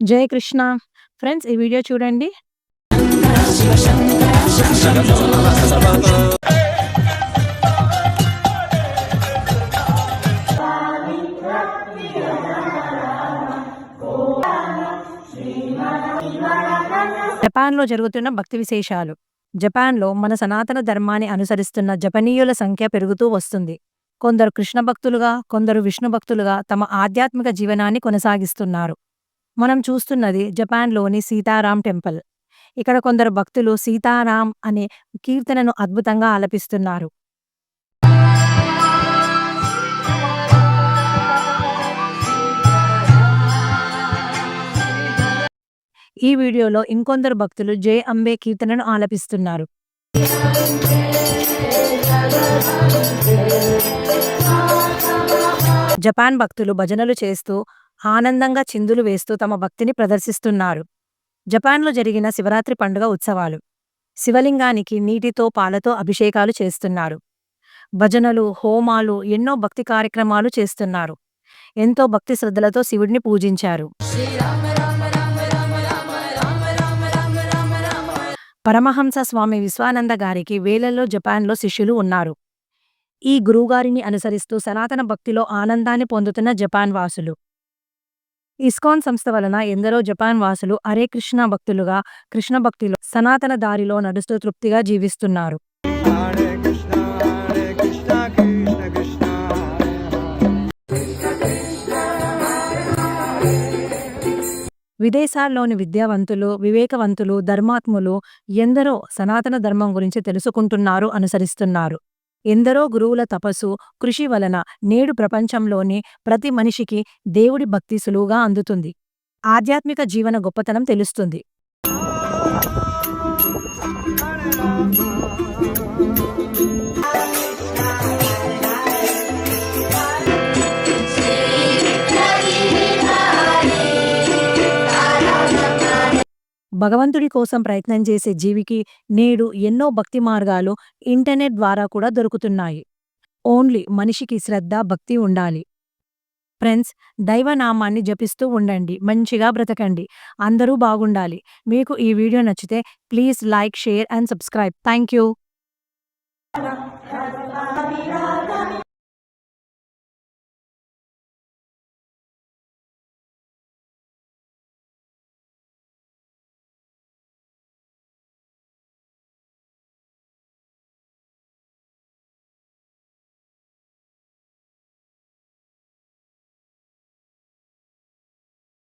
జై కృష్ణ. ఫ్రెండ్స్ ఈ వీడియో చూడండి. జపాన్‌లో జరుగుతున్న భక్తి విశేషాలు. జపాన్‌లో మన సనాతన ధర్మాన్ని అనుసరిస్తున్న జపనీయుల సంఖ్య పెరుగుతూ వస్తుంది. కొందరు కృష్ణ భక్తులుగా, కొందరు విష్ణు భక్తులుగా తమ ఆధ్యాత్మిక జీవనాన్ని కొనసాగిస్తున్నారు. మనం చూస్తున్నది జపాన్‌లోని సీతారాం టెంపుల్. ఇక్కడ కొందరు భక్తులు సీతారాం అనే కీర్తనను అద్భుతంగా ఆలపిస్తున్నారు. ఈ వీడియోలో ఇంకొందరు భక్తులు జై అంబే కీర్తనను ఆలపిస్తున్నారు. జపాన్ భక్తులు భజనలు చేస్తూ, ఆనందంగా చిందులు వేస్తూ తమ భక్తిని ప్రదర్శిస్తున్నారు. జపాన్‌లో జరిగిన శివరాత్రి పండుగ ఉత్సవాలు. శివలింగానికి నీటితో, పాలతో అభిషేకాలు చేస్తున్నారు. భజనలు, హోమాలు, ఎన్నో భక్తి కార్యక్రమాలు చేస్తున్నారు. ఎంతో భక్తి శ్రద్ధలతో శివుడిని పూజించారు. పరమహంస స్వామి విశ్వానంద గారికి వేలల్లో జపాన్‌లో శిష్యులు ఉన్నారు. ఈ గురువుగారిని అనుసరిస్తూ సనాతన భక్తిలో ఆనందాన్ని పొందుతున్న జపాన్ వాసులు. ఇస్కాన్ సంస్థ వలన ఎందరో జపాన్ వాసులు హరే కృష్ణ భక్తులుగా కృష్ణ భక్తిలో సనాతన దారిలో నడుస్తూ తృప్తిగా జీవిస్తున్నారు. విదేశాల్లోని విద్యావంతులు, వివేకవంతులు, ధర్మాత్ములు ఎందరో సనాతన ధర్మం గురించి తెలుసుకుంటున్నారు, అనుసరిస్తున్నారు. ఎందరో గురువుల తపస్సు, కృషి వలన నేడు ప్రపంచంలోని ప్రతి మనిషికి దేవుడి భక్తి సులువుగా అందుతుంది. ఆధ్యాత్మిక జీవన గొప్పతనం తెలుస్తుంది. భగవంతుడి కోసం ప్రయత్నం చేసే జీవికి నేడు ఎన్నో భక్తి మార్గాలు ఇంటర్నెట్ ద్వారా కూడా దొరుకుతున్నాయి. ఓన్లీ మనిషికి శ్రద్ధ, భక్తి ఉండాలి. ఫ్రెండ్స్ దైవనామాన్ని జపిస్తూ ఉండండి. మంచిగా బ్రతకండి. అందరూ బాగుండాలి. మీకు ఈ వీడియో నచ్చితే please like, share and subscribe. Thank you.